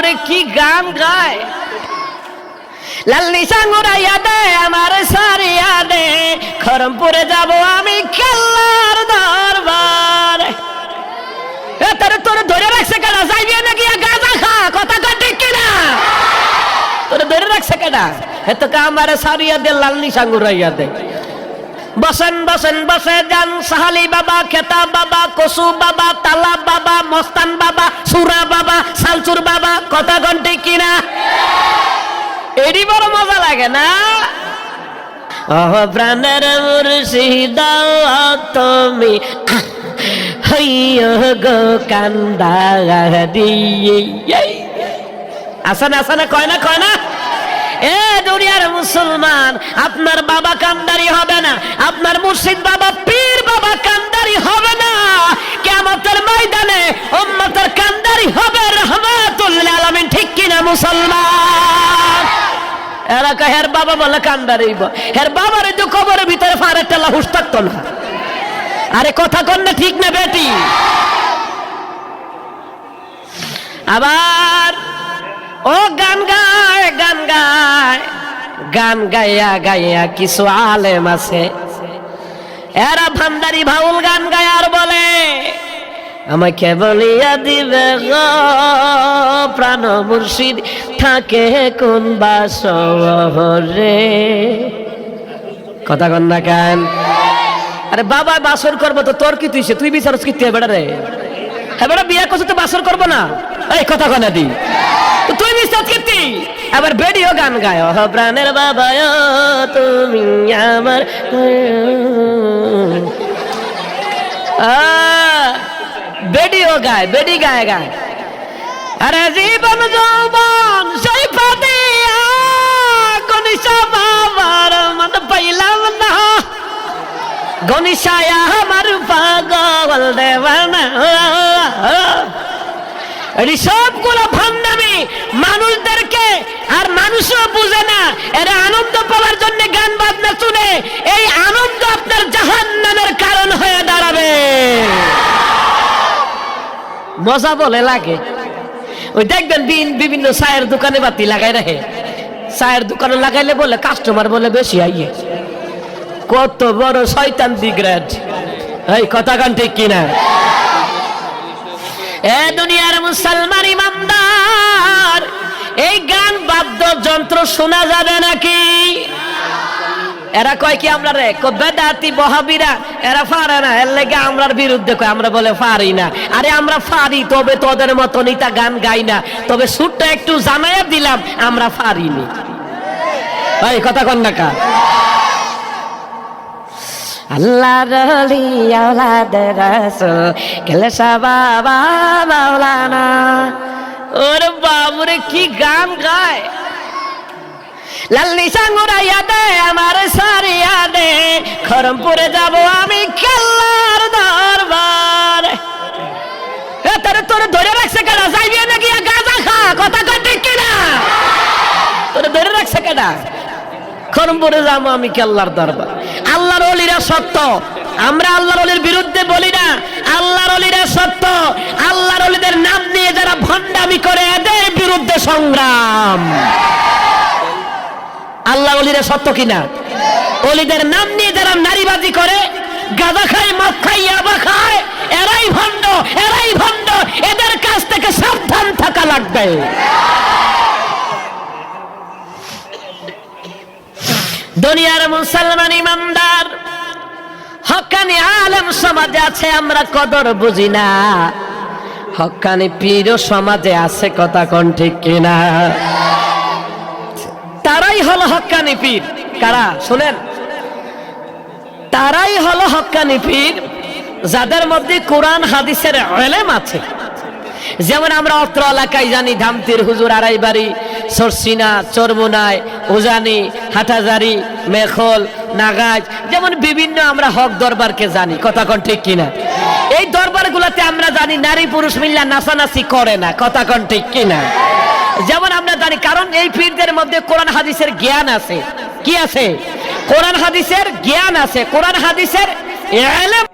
বাবরে কি গান গায়? লাল্লি সাঙ্গুরাইয়া দে আমার সারিয়া দে খরমপুরে যাব আমি কেল্লার দরবার। তোর তোর ধরে রাখছে কেনা যাইবি নাকি গাঁজা খা? কথা কর ঠিক কিনা? তোর ধরে রাখছে কেনা এত আমার সারিয়া দে লাল্লি সাঙ্গুরাইয়া দে বসেন বসেন, বসে যান। সাহালি বাবা, খেতা বাবা, কসু বাবা, তালা বাবা, মস্তান বাবা, সুরা বাবা সালচুর বাবা, কথা ঘন্টি কিনা? এরই বড় মজা লাগে না? প্রাণের তুমি কান্দা আসানা আসানা, কয় না কয় না? এ দুনিয়ার মুসলমান, আপনার বাবা কান্দারি হবে না, আপনার মুর্শিদ বাবা পীর বাবা কান্দারি হবে না কেমতের ময়দানে উম্মতের কান্দারি হবে আলামিন, ঠিক কিনা মুসলমান? হের বাবা বলে হের বাবার যে কবরের ভিতরে ফারে টেলা থাকতো না। আরে কথা ঠিক না বেটি? আবার, ও গান গায় গান গায়, গান গাইয়া গাইয়া কিছু আলেম আছে। এরা ভান্ডারি ভাউল গান গায় আর বলে আমাকে বলিয়া দিবে গো প্রাণ মুর্শিদ, থাকে কোন বাসরে কথা কন না কেন? আরে বাবা, বাসর করব তো, তোর কি তুই তুই বিচারস কি তুই বেড়া রে? হ্যাঁ বেড়া বিয়া করছ তো বাসর করব না? এই কথা কনা দি। তুই বিশ্বাস কীর্তি আবার বেডিও গান গায় প্রাণের বাবা তুমি আমার। বেডিও গায়, বেডি গায় গায়। আরে জীবন যৌবন, সেই পাতিয়া গনিশা বাবার মন পাইলাম না। গনিশায়া আমার পাগল দেওয়ানা। এটি সবগুলো ভান্ডামি মানুষদেরকে আর মানুষও বুঝে না। এরা আনন্দ পাওয়ার জন্য গান বাজনা শুনে। এই আনন্দ আপনার জাহান্নামের কারণ হয়ে দাঁড়াবে মজা বলে লাগে। ওই দেখবেন বিভিন্ন চায়ের দোকানে বাতি লাগাই রাখে। চায়ের দোকানে লাগাইলে বলে, কাস্টমার বলে বেশি, আইয়ে। কত বড় শয়তান দিগ্রাজ এই কথা গান ঠিক কিনা? এ দুনিয়ার মুসলমান ইমানদার, এই গান বাদ্য যন্ত্র শোনা যাবে নাকি? এরা কয় কি আমরা রে? বেদাতি বহাবিরা এরা পারে না এর লেগে আমরার বিরুদ্ধে কয় আমরা বলে পারি না। আরে আমরা পারি তবে তোদের মতো নিতা গান গাই না। তবে সুরটা একটু জানাইয়া দিলাম আমরা পারিনি এই কথা কন না কা। আল্লাহ রলি আওলাদ রাসূল কেলেসা বাবা মাওলানা ওরে বাবুরে কি গান গায়? লাল্লি সাঙ্গুরাইয়া দে আমার সারিয়া দে খরমপুরে যাব আমি কেল্লার দরবার। এ তোর তোর ধরে রাখছে কেনা যাইবি নাকি গাঁজা খা, কথা কর ঠিক কিনা? তোর ধরে রাখছে কেনা খরমপুরে যাব আমি কেল্লার দরবার। আল্লাহর অলিরা সত্য, আমরা আল্লাহর অলির বিরুদ্ধে বলি না। আল্লাহর অলিরা সত্য, আল্লাহর অলিদের নাম নিয়ে যারা ভণ্ডামি করে, এদের বিরুদ্ধে সংগ্রাম। অলিরা সত্য কিনা? অলিদের নাম নিয়ে যারা নারীবাজি করে গাঁদা খায় মদ খায়, ইয়াবা খায়, এরাই ভণ্ড এরাই ভণ্ড, এদের কাছ থেকে সাবধান থাকা লাগবে। দুনিয়ার মুসলমান ইমানদার, হকানি আলেম সমাজে আছে, আমরা কদর বুঝি না। হকানি পীর সমাজে আছে, কথা কোন ঠিক কিনা? তারাই হলো হকানি পীর। কারা? শুনেন। তারাই হলো হকানি পীর, যাদের মধ্যে কোরআন, হাদিসের এলেম আছে। যেমন আমরা অত্র এলাকায় জানি, ধামতির হুজুর আড়াইবাড়ি, সরসিনা চরমুনায় উজানি, হাটাজারি, মেখল, নাগাজ, যেমন বিভিন্ন আমরা হক দরবারকে জানি। কথা কন ঠিক কিনা? এই দরবারগুলোতে আমরা জানি নারী পুরুষ মিল্লা নাচানাচি করে না। কথা কন ঠিক কিনা? যেমন আমরা জানি, কারণ এই পীরদের মধ্যে কোরআন হাদিসের জ্ঞান আছে। কি আছে? কোরআন হাদিসের জ্ঞান আছে। কোরআন হাদিসের এলেম